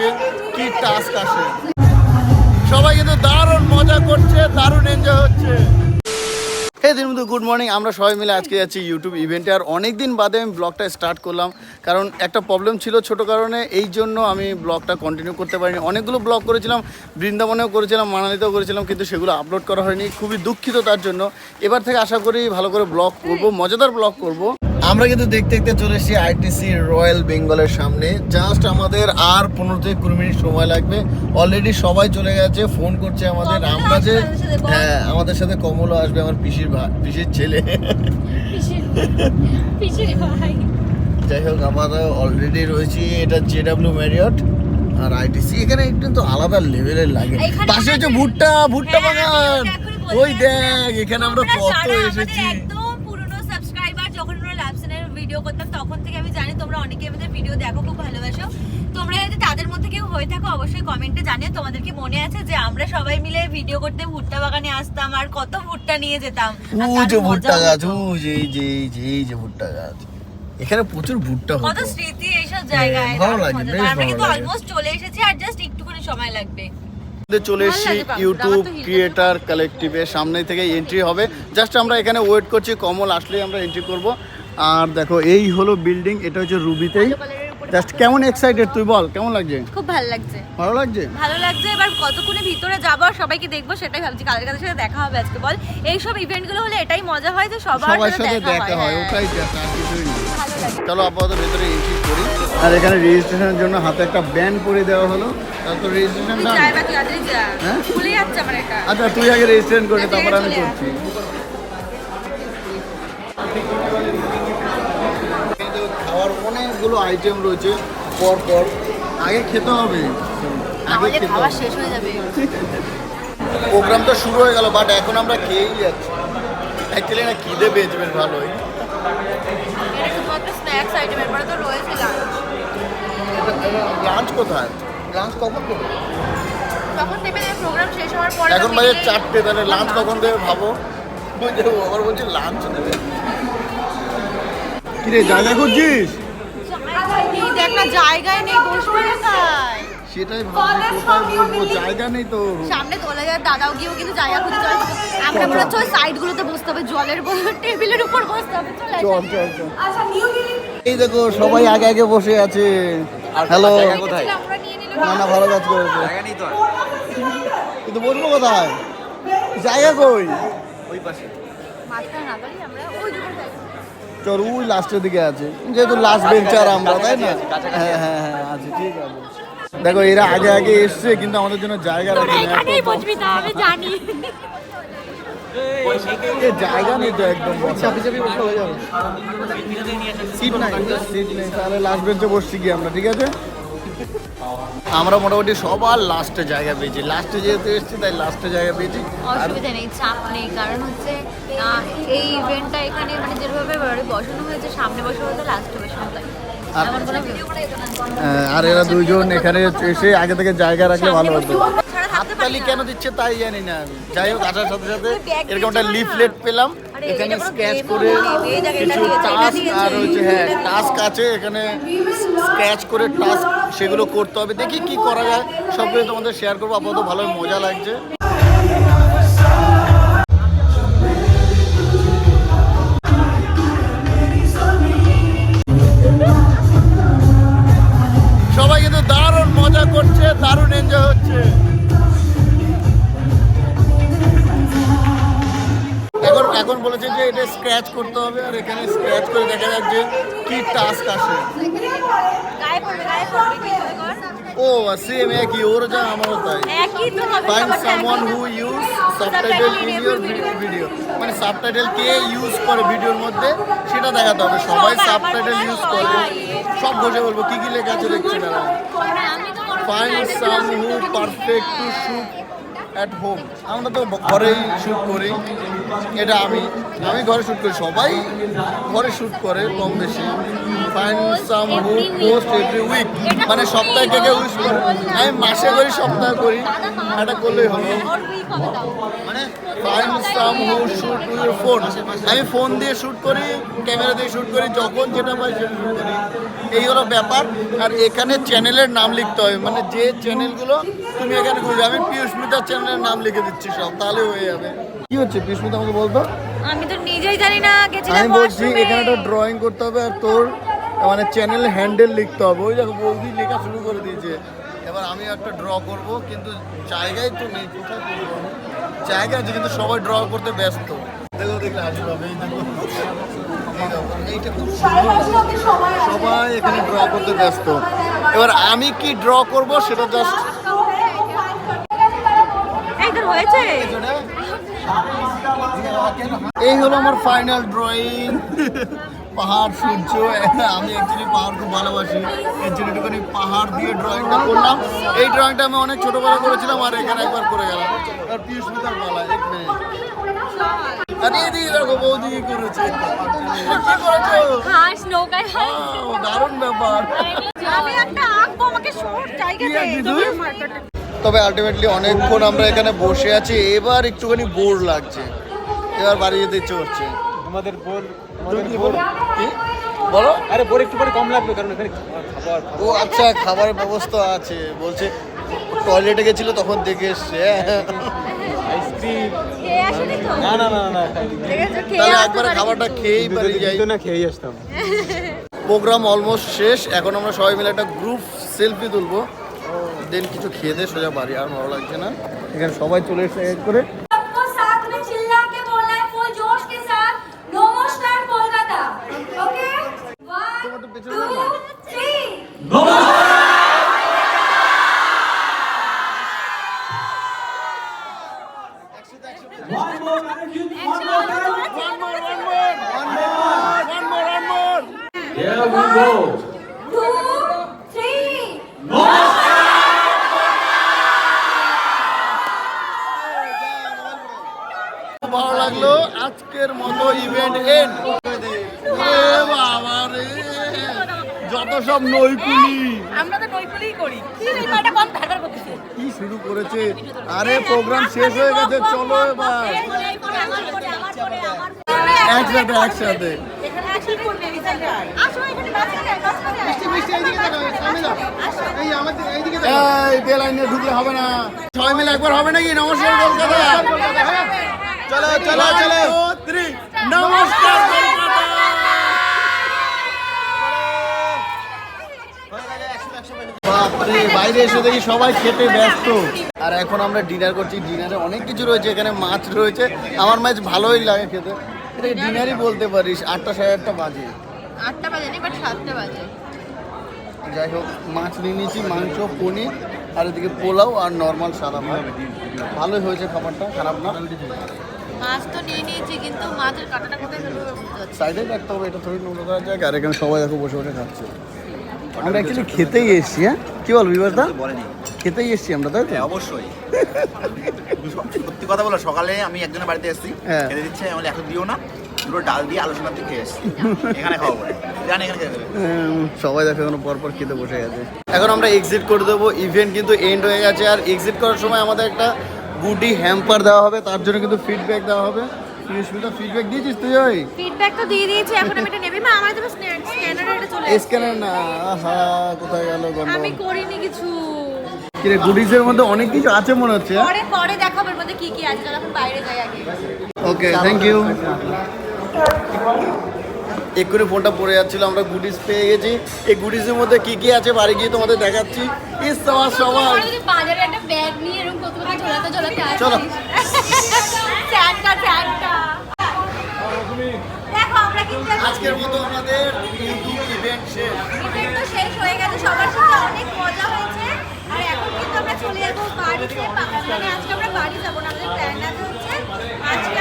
যে কি টাস্ক আসে। সবাই কিন্তু দারুণ মজা করছে, দারুণ এনজয় হচ্ছে। দিন গুড মর্নিং আমরা সবাই মিলে আজকে যাচ্ছি ইউটিউব ইভেন্টে আর অনেক দিন বাদে আমি ব্লগটা স্টার্ট করলাম। কারণ একটা প্রবলেম ছিল ছোট কারণে, এই জন্য আমি ব্লগটা কন্টিনিউ করতে পারিনি। অনেকগুলো ব্লগ করেছিলাম, বৃন্দাবনেও করেছিলাম, মানালিতেও করেছিলাম, কিন্তু সেগুলো আপলোড করা হয়নি। খুবই দুঃখিত তার জন্য। এবার থেকে আশা করি ভালো করে ব্লগ করব, মজাদার ব্লগ করব। আমরা কিন্তু দেখতে দেখতে চলে এসেছি আইটিসি রয়্যাল বেঙ্গলের সামনে। জাস্ট আমাদের আর পনেরো থেকে কুড়ি মিনিট সময় লাগবে। অলরেডি সবাই চলে গেছে ফোন করছে আমাদের। আমরা যে। হ্যাঁ আমাদের সাথে কমলও আসবে আমার পিসির পিসির ছেলে। যাই হোক আমরা অলরেডি রয়েছি এটা জে জেডাব্লিউ ম্যারিয়ট আর আইটিসি এখানে একটু তো আলাদা লেভেলের লাগে। পাশে হচ্ছে ভুট্টা ভুট্টা হ্যাঁ, বাগান। ওই দেখ এখানে আমরা কত এসেছি। যখন আমরা ল্যাবসেনের ভিডিও করতাম তখন থেকে আমি জানি তোমরা অনেকে আমাদের ভিডিও দেখো খুব ভালোবাসো। তোমরা যদি তাদের মধ্যে কেউ হয়ে থাকো অবশ্যই কমেন্টে জানিয়ে তোমাদের কি মনে আছে যে আমরা সবাই মিলে ভিডিও করতে ভুট্টা বাগানে আসতাম আর কত ভুট্টা নিয়ে যেতাম? যে ভুট্টা গাছ যে যে যে যে ভুট্টা গাছ। এখানে প্রচুর ভুট্টা কত স্মৃতি এইসব জায়গায়। হ্যাঁ, ভালো লাগে, আমরা কিন্তু অলমোস্ট চলে এসেছি আর জাস্ট একটুখানি সময় লাগবে। চলে এসেছি ইউটিউব ক্রিয়েটার কালেকটিভের সামনে থেকে এন্ট্রি হবে। জাস্ট আমরা এখানে ওয়েট করছি। কমল আসলেই আমরা এন্ট্রি করব। আর দেখো এই হলো বিল্ডিং এটা হচ্ছে রুবিতেই জাস্ট কেমন এক্সাইটেড তুই বল কেমন লাগছে? খুব ভালো লাগছে। ভালো লাগছে? ভালো লাগছে এবার কতক্ষণে ভিতরে যাব আর সবাইকে দেখব সেটাই ভাবছি কাদের কাদের সাথে দেখা হবে আজকে বল। এইসব ইভেন্টগুলো হলে এটাই মজা হয় যে সবার সাথে দেখা হয় হ্যাঁ। ওটাই দেখা কিছুই না। চলো আপাতত ভেতরে এন্ট্রি করি। আর এখানে রেজিস্ট্রেশনের জন্য হাতে একটা ব্যান্ড পরে দেওয়া হলো। তারপর রেজিস্ট্রেশন তুই যাই বাকি আজই যা। হ্যাঁ? এটা আচ্ছা তুই আগে রেজিস্ট্রেশন করে তারপর আমি করছি। খাওয়ার অনেকগুলো আইটেম রয়েছে পর পর আগে খেতে হবে। আগে খেতে খাওয়া শেষ হয়ে যাবে। প্রোগ্রাম তো শুরু হয়ে গেল বাট এখন আমরা খেয়েই যাচ্ছি। অ্যাকচুয়ালি না খিদে পেয়েছে বেশ ভালোই। স্ন্যাক্স আইটেম এরপরে তো রয়েছে লাঞ্চ লাঞ্চ কোথায়? লাঞ্চ কখন দেবে? তখন দেবে প্রোগ্রাম শেষ হওয়ার পরে এখন বাজে চারটে তাহলে লাঞ্চ কখন দেবে ভাবো? যে আবার বলছে লাঞ্চ দেবে। কিরে নেই দেখ না জায়গায় নেই বসবে কোথায়? সেটাই ভাবছি বলব জায়গা নেই তো। সামনে তোলা যায় দাদাও গিয়েও কিন্তু জায়গা খুঁজে চলে আমরা মনে হচ্ছে ওই সাইড গুলোতে বসতে হবে জলের বোতল টেবিলের উপর বসতে হবে চলে। চল চল চল। এই দেখো সবাই আগে আগে বসে আছে। হ্যালো দেখেছিলাম, আমরা নিয়ে নিলাম। না না ভালো কাজ করেছে। কিন্তু বসবো কোথায়? জায়গা কই? মাঝখানে না দাঁড়িয়ে আমরা ওই চল ওই লাস্টের দিকে আছে। যেহেতু লাস্ট বেঞ্চার আমরা তাই না? হ্যাঁ হ্যাঁ হ্যাঁ আছে ঠিক আছে। দেখো এরা আগে আগে এসছে কিন্তু আমাদের জন্য জায়গা রাখেনি এখানেই বসবি তা আমি জানি। জায়গা নেই তো একদম চাপি চাপি বসলে হয়ে যাবে। সিট নাই সিট নেই। তাহলে লাস্ট বেঞ্চে বসছি কি আমরা ঠিক আছে? আমরা মোটামুটি সবার লাস্টে জায়গা পেয়েছি। লাস্টে যেহেতু এসেছি তাই লাস্টে জায়গা পেয়েছি। অসুবিধা নেই চাপ নেই কারণ হচ্ছে এই ইভেন্টটা এখানে মানে যেভাবে বসানো হয়েছে সামনে বসে হতো লাস্টে বসে হতো আর- এরা দুজন এখানে এসে আগে থেকে জায়গা রাখলে ভালো হতো। হাততালি কেন দিচ্ছে তাই জানি না আমি। যাই হোক আসার সাথে সাথে এরকম একটা। লিফলেট পেলাম। এখানে স্ক্র্যাচ করে কিছু টাস্ক আর হচ্ছে হ্যাঁ টাস্ক আছে এখানে স্ক্র্যাচ করে টাস্ক সেগুলো করতে হবে। দেখি কি করা যায়। সবগুলো তোমাদের শেয়ার করব। আপাতত ভালো মজা লাগছে। এটা স্ক্র্যাচ করতে হবে আর এখানে স্ক্র্যাচ করে দেখা যাচ্ছে কি টাস্ক আসে। ও সেম একই, ওর যা আমারও তাই। Find someone who use subtitle in your video মানে সাবটাইটেল কে ইউজ করে ভিডিওর মধ্যে, সেটা দেখাতে হবে। সবাই সাবটাইটেল ইউজ করে। সব বুঝে বলব, কি কি লেখা আছে দেখছি না। Find some who perfect too. Shoot at home আমরা তো ঘরেই শ্যুট করি। এটা আমি আমি ঘরে শ্যুট করি। সবাই ঘরে শ্যুট করে কম বেশি fine some post every week মানে সপ্তাহে কে কে উইশ করে। আমি মাসে করি সপ্তাহে করি। এটা করলেই হবে। মানে fine some who shoot phone আমি ফোন দিয়ে শুট করি ক্যামেরা দিয়ে শুট করি যখন যেটা পাই সেটা শুট করি। এই হলো ব্যাপার। আর এখানে চ্যানেলের নাম লিখতে হবে। মানে যে চ্যানেলগুলো তুমি এখানে খুঁজবে। আমি পিয়ুষ মিতার চ্যানেলের নাম লিখে দিচ্ছি সব। তাহলে হয়ে যাবে। কি হচ্ছে? পিয়ুষ আমাকে বলতো? আমি তো নিজেই জানি না। গেছিলাম আমি বলছি এখানে একটা ড্রয়িং করতে হবে আর তোর মানে চ্যানেল হ্যান্ডেল লিখতে হবে। ওই দেখো বৌদি লেখা শুরু করে দিয়েছে। এবার আমি একটা ড্র করব কিন্তু জায়গায় তো নেই। কোথায় করব? জায়গা আছে কিন্তু সবাই ড্র করতে ব্যস্ত। দেখো দেখলে। সবাই এখানে ড্র করতে ব্যস্ত। এবার আমি কি ড্র করব সেটা জাস্ট হয়েছে? এই হলো আমার ফাইনাল ড্রয়িং পাহাড় সূর্য আমি অ্যাকচুয়ালি পাহাড় খুব ভালোবাসি। এর জন্য একটুখানি পাহাড় দিয়ে ড্রয়িংটা করলাম। এই ড্রয়িংটা আমি অনেক ছোটবেলা করেছিলাম আর এখানে একবার করে গেলাম। আর বলা এক মিনিট আরে এদিকে দেখো বৌদি কি করেছে? কি করেছ? হাঁস নৌকায় দারুণ ব্যাপার। আমি একটা আঁকবো আমাকে শর্ট জায়গা দে আঁকবি তুমি তুই? মার্কেটে তবে আলটিমেটলি অনেকক্ষণ আমরা এখানে বসে আছি এবার একটুখানি বোর লাগছে। এবার বাড়ি যেতে ইচ্ছে করছে। আমাদের বোর তুমি কি? বোর বলো? বলো আরে বোর একটু পরে কম লাগবে কারণ এখানে খাবার ও আচ্ছা খাবারের ব্যবস্থা আছে। বলছে টয়লেটে গেছিল তখন দেখে এসছে আইসক্রিম। খেয়ে না না না না তাহলে একবার খাবারটা খেয়েই পারি যাই। না খেয়েই আসতাম। প্রোগ্রাম অলমোস্ট শেষ। এখন আমরা সবাই মিলে একটা গ্রুপ সেলফি তুলবো। দেন কিছু খেয়ে দিয়ে সোজা বাড়ি আর ভালো লাগছে না। এখানে সবাই চলে এসে এক করে One more, one more, one more, one more, one more, one more. Yeah, we go. সব নৈকুলি আমরা তো করি। কি রে এটা কম ধারবার করতেছে? কি শুরু করেছে? আরে প্রোগ্রাম শেষ হয়ে গেছে চলো এবার। একসাথে একসাথে। এখানে আসলে করবে আসো এখানে বাচ্চারা এই বেল ঢুকলে হবে না। সবাই মিলে একবার হবে নাকি? নমস্কার কলকাতা। চলো চলো চলো। নমস্কার কলকাতা বাপরে বাইরে এসে দেখি সবাই খেতে ব্যস্ত। আর এখন আমরা ডিনার করছি। ডিনারে অনেক কিছু রয়েছে এখানে মাছ রয়েছে। আমার মাছ ভালোই লাগে খেতে। এটা ডিনারই বলতে পারিস আটটা সাড়ে আটটা বাজে। আটটা বাজে বাট সাতটা বাজে। যাই হোক মাছ নিয়ে নিয়েছি মাংস পনির আর এদিকে পোলাও আর নর্মাল সাদা ভাত। ভালোই হয়েছে খাবারটা খারাপ না? মাছ তো নিয়ে নিয়েছি কিন্তু মাছের কাটাটা কোথায় ফেলব। সাইডে রাখতে হবে এটা থোড়ি নোংরা করার জায়গা আর এখানে সবাই দেখো বসে বসে খাচ্ছে। আমরা অ্যাকচুয়ালি খেতেই এসছি হ্যাঁ? কি বল বিবাসদা খেতেই এসছি আমরা তাই তো? হ্যাঁ অবশ্যই। সত্যি কথা বলো সকালে আমি একজনের বাড়িতে এসেছি হ্যাঁ। খেতে দিচ্ছে আমি এখন দিও না দুটো ডাল দিয়ে আলোচনা খেয়ে এসেছি। এখানে খাওয়া জানি এখানে সবাই দেখো এখন পরপর খেতে বসে গেছে। এখন আমরা এক্সিট করে দেবো ইভেন্ট কিন্তু এন্ড হয়ে গেছে আর এক্সিট করার সময় আমাদের একটা গুডি হ্যাম্পার দেওয়া হবে তার জন্য কিন্তু ফিডব্যাক দেওয়া হবে। সুস্মিতা ফিডব্যাক দিয়েছিস তুই ওই? ফিডব্যাক তো দিয়ে দিয়েছি এখন আমি এটা নেবে। মা আমার তো স্ক্যানারে এটা চলে এসেছে স্ক্যানার না আহা কোথায় গেল আমি করিনি কিছু। কিরে গুডিজের মধ্যে অনেক কিছু আছে মনে হচ্ছে? পরে পরে দেখাবো এর মধ্যে কি কি আছে যখন বাইরে যাই আগে। ওকে থ্যাংক ইউ এক্ষুনি ফোনটা পড়ে যাচ্ছিল আমরা গুডিস পেয়ে গেছি। এই গুডিসের মধ্যে কি কি আছে বাড়ি গিয়ে তোমাদের দেখাচ্ছি। ইস সবার চলো। আজকের মতো আমাদের ইউটিউব ইভেন্ট শেষ। event তো শেষ হয়ে গেছে সবার সাথে অনেক মজা হয়েছে। আর এখন কিন্তু আমরা চলে যাব বাড়িতে মানে আজকে আমরা বাড়ি যাব না আমাদের প্ল্যান আছে হচ্ছে আজকে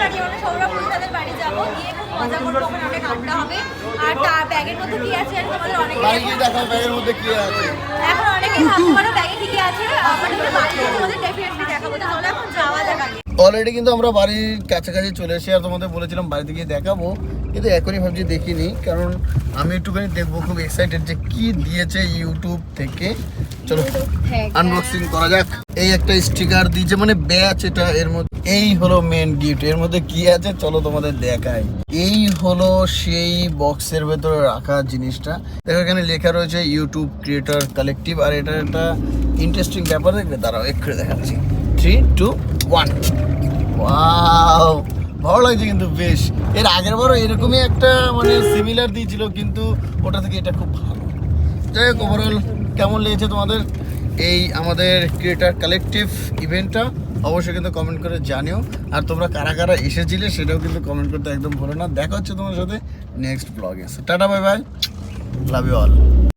বাড়ি মানে সৌরভ প্রসাদের বাড়ি যাব। গিয়ে খুব মজা করব ওখানে অনেক আড্ডা হবে। আর তার ব্যাগের মধ্যে কি আছে? আর তোমাদের অনেকে বাড়ি ব্যাগের মধ্যে কি আছে। এখন অনেকেই ভাবতে পারো ব্যাগে কি কি আছে। আমার বাড়ি গিয়ে তোমাদের ডেফিনেটলি দেখাবো। তো এখন যাওয়া যাক আগে। অলরেডি কিন্তু আমরা বাড়ির কাছাকাছি চলে এসে আর তোমাদের বলেছিলাম বাড়িতে গিয়ে দেখাবো। কিন্তু এখনই ভাবছি দেখিনি কারণ আমি একটুখানি দেখব খুব এক্সাইটেড যে কি দিয়েছে ইউটিউব থেকে। চলো আনবক্সিং করা যাক। এই একটা স্টিকার দিয়েছে মানে ব্যাচ এটা এর মধ্যে। এই হলো মেন গিফট এর মধ্যে কি আছে চলো তোমাদের দেখাই। এই হলো সেই বক্সের ভেতরে রাখা জিনিসটা। দেখো এখানে লেখা রয়েছে ইউটিউব ক্রিয়েটর কালেকটিভ আর এটা একটা ইন্টারেস্টিং ব্যাপার দেখবে। দাঁড়াও এক্ষুনি দেখাচ্ছি। থ্রি টু ওয়ান ওয়াও ভালো লাগছে কিন্তু বেশ। এর আগের বারও এরকমই একটা মানে সিমিলার দিয়েছিল, কিন্তু ওটা থেকে এটা খুব ভালো। যাই হোক ওভারঅল কেমন লেগেছে তোমাদের? এই আমাদের ক্রিয়েটার কালেকটিভ ইভেন্টটা অবশ্যই কিন্তু কমেন্ট করে জানিও। আর তোমরা কারা কারা এসেছিলে সেটাও কিন্তু কমেন্ট করতে একদম ভুলো না। দেখা হচ্ছে তোমার সাথে নেক্সট ব্লগে tata bye bye love you all